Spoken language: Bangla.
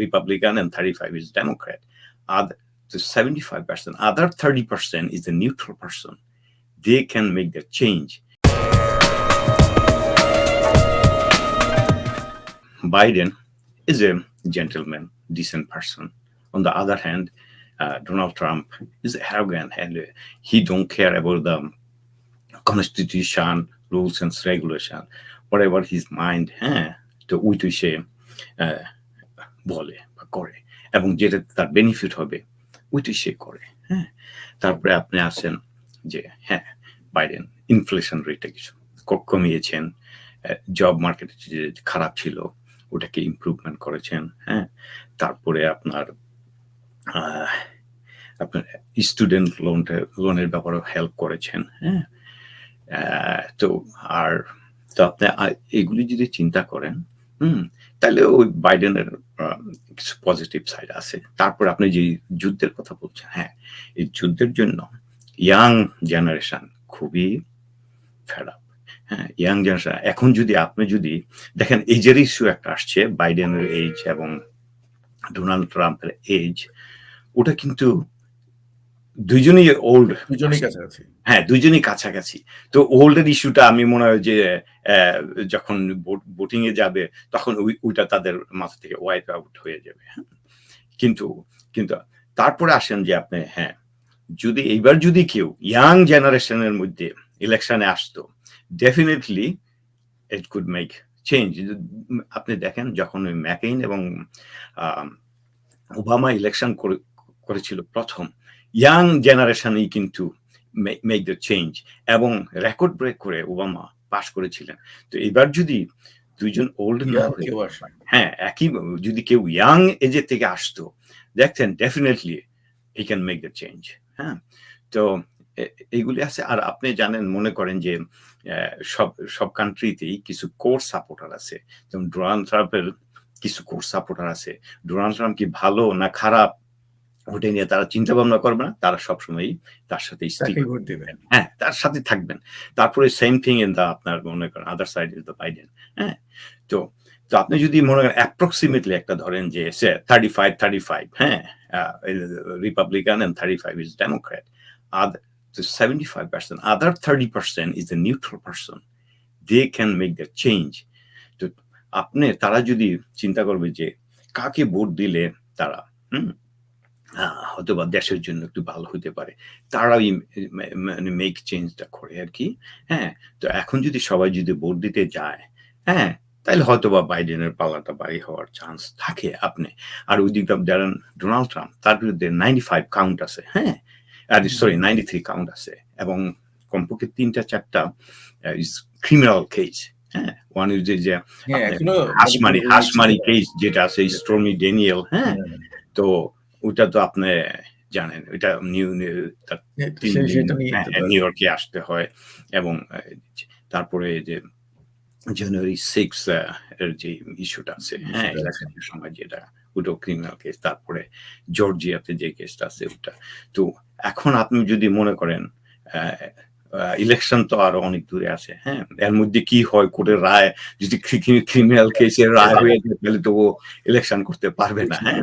Republican and 35 is Democrat. Other, the 75%, other 30% is the neutral person. They can make the change. Biden is a gentleman, decent person. On the other hand, uh, Donald Trump is arrogant and uh, he don't care about the constitution, rules and regulation, whatever his mind, eh, the we to say, uh, বলে বা করে এবং যেটা তার বেনিফিট হবে ওইটি সে করে হ্যাঁ? তারপরে আপনি আসেন যে হ্যাঁ বাইডেন ইনফ্লেশন রেটটা কিছু কমিয়েছেন জব মার্কেট যে খারাপ ছিল, ওটাকে ইমপ্রুভমেন্ট করেছেন হ্যাঁ? তারপরে আপনার আপনার স্টুডেন্ট লোনটা লোনের ব্যাপারেও হেল্প করেছেন হ্যাঁ? তো আর, তো আপনি এগুলি যদি চিন্তা করেন, হুম তাহলে ওই বাইডেনের কিছু পজিটিভ সাইড আছে। তারপর আপনি যে যুদ্ধের কথা বলছেন হ্যাঁ এই যুদ্ধের জন্য ইয়াং জেনারেশন খুবই ফেরাপ হ্যাঁ ইয়াং জেনারেশন এখন যদি আপনি যদি, দেখেন এজের ইস্যু একটা আসছে, বাইডেনের এজ এবং ডোনাল্ড ট্রাম্পের এজ ওটা কিন্তু দুইজনই ওল্ড দুজনই কাছাকাছি। হ্যাঁ দুইজনই কাছাকাছি। তো ওল্ডের ইস্যুটা আমি মনে হয় যে যখন বোটিং এ যাবে তখন ওই ওইটা তাদের মাথা থেকে ওয়াইপ আউট হয়ে যাবে হ্যাঁ? কিন্তু কিন্তু তারপরে আসেন যে আপনি হ্যাঁ যদি এইবার যদি কেউ ইয়াং জেনারেশনের মধ্যে ইলেকশনে আসতো definitely it could make change আপনি দেখেন যখন ওই ম্যাকেইন এবং আহ, ওবামা ইলেকশন করেছিল প্রথম ইয়াং জেনারেশনই কিন্তু মেক দ্য চেঞ্জ এবং রেকর্ড ব্রেক করে ওবামা পাশ করেছিলেন। তো এবার যদি দুইজন ওল্ড হয়ে একই যদি কেউ ইয়াং এজের থেকে আসতো দেখতেন definitely he can make the change হ্যাঁ? তো এইগুলি আছে। আর আপনি জানেন মনে করেন যে সব সব কান্ট্রিতেই কিছু কোর সাপোর্টার আছে। যেমন ডোনাল্ড ট্রাম্পের কিছু কোর সাপোর্টার আছে। ডোনাল্ড ট্রাম্প কি ভালো না খারাপ? ওটা নিয়ে তারা চিন্তা ভাবনা করবে না তারা সবসময়ই তার সাথে ভোট দিবেন হ্যাঁ তার সাথে থাকবেন। তারপরে সেম থিং ইন দা আপনার মনে করেন other side is the Biden হ্যাঁ? তো তো আপনি যদি মনে করেন অ্যাপ্রক্সিমেটলি একটা ধরেন যে থার্টি ফাইভ থার্টি ফাইভ হ্যাঁ Republican and thirty five is Democrat R seventy five percent other thirty percent is the neutral person they can make the change তো আপনি তারা যদি চিন্তা করবে যে কাকে ভোট দিলে তারা হুম? হয়তো বা দেশের জন্য একটু ভালো হতে পারে। তারাই মানে মেক চেঞ্জটা করে আর কি হ্যাঁ? তো এখন যদি সবাই যদি ভোট দিতে যায় হ্যাঁ? তাহলে হয়তো বা বাইডেনের পাল্লাটা বাড়ি হওয়ার চান্স থাকে আপনি। আর ওই দিকটা যারা ডোনাল্ড ট্রাম্প তার বিরুদ্ধে নাইনটি ফাইভ কাউন্ট আছে হ্যাঁ? আর সরি নাইনটি থ্রি কাউন্ট আছে এবং কমপক্ষে তিনটা চারটা ক্রিমিনাল কেস হ্যাঁ? ওয়ান ইজ যে হ্যাঁ হাসমারি হাসমারি কেস যেটা আছে স্ট্রমি ডেনিয়েল হ্যাঁ। তো ওটা তো আপনি জানেন ওইটা নিউ হ্যাঁ, হ্যাঁ, নিউ ইয়র্কে আসতে হয় এবং তারপরে যে জানুয়ারি সিক্স এর যে ইস্যুটা আছে হ্যাঁ ইলেকশনের সময় যেটা ওটা ক্রিমিনাল কেস তারপরে জর্জিয়াতে যে কেসটা আছে ওটা। তো এখন আপনি যদি মনে করেন ইলেকশন তো আরও অনেক দূরে আছে হ্যাঁ এর মধ্যে কি হয় কোর্টের রায় যদি ক্রিমিনাল কেসের রায় হয়ে যায় তাহলে তো ও ইলেকশন করতে পারবে না হ্যাঁ।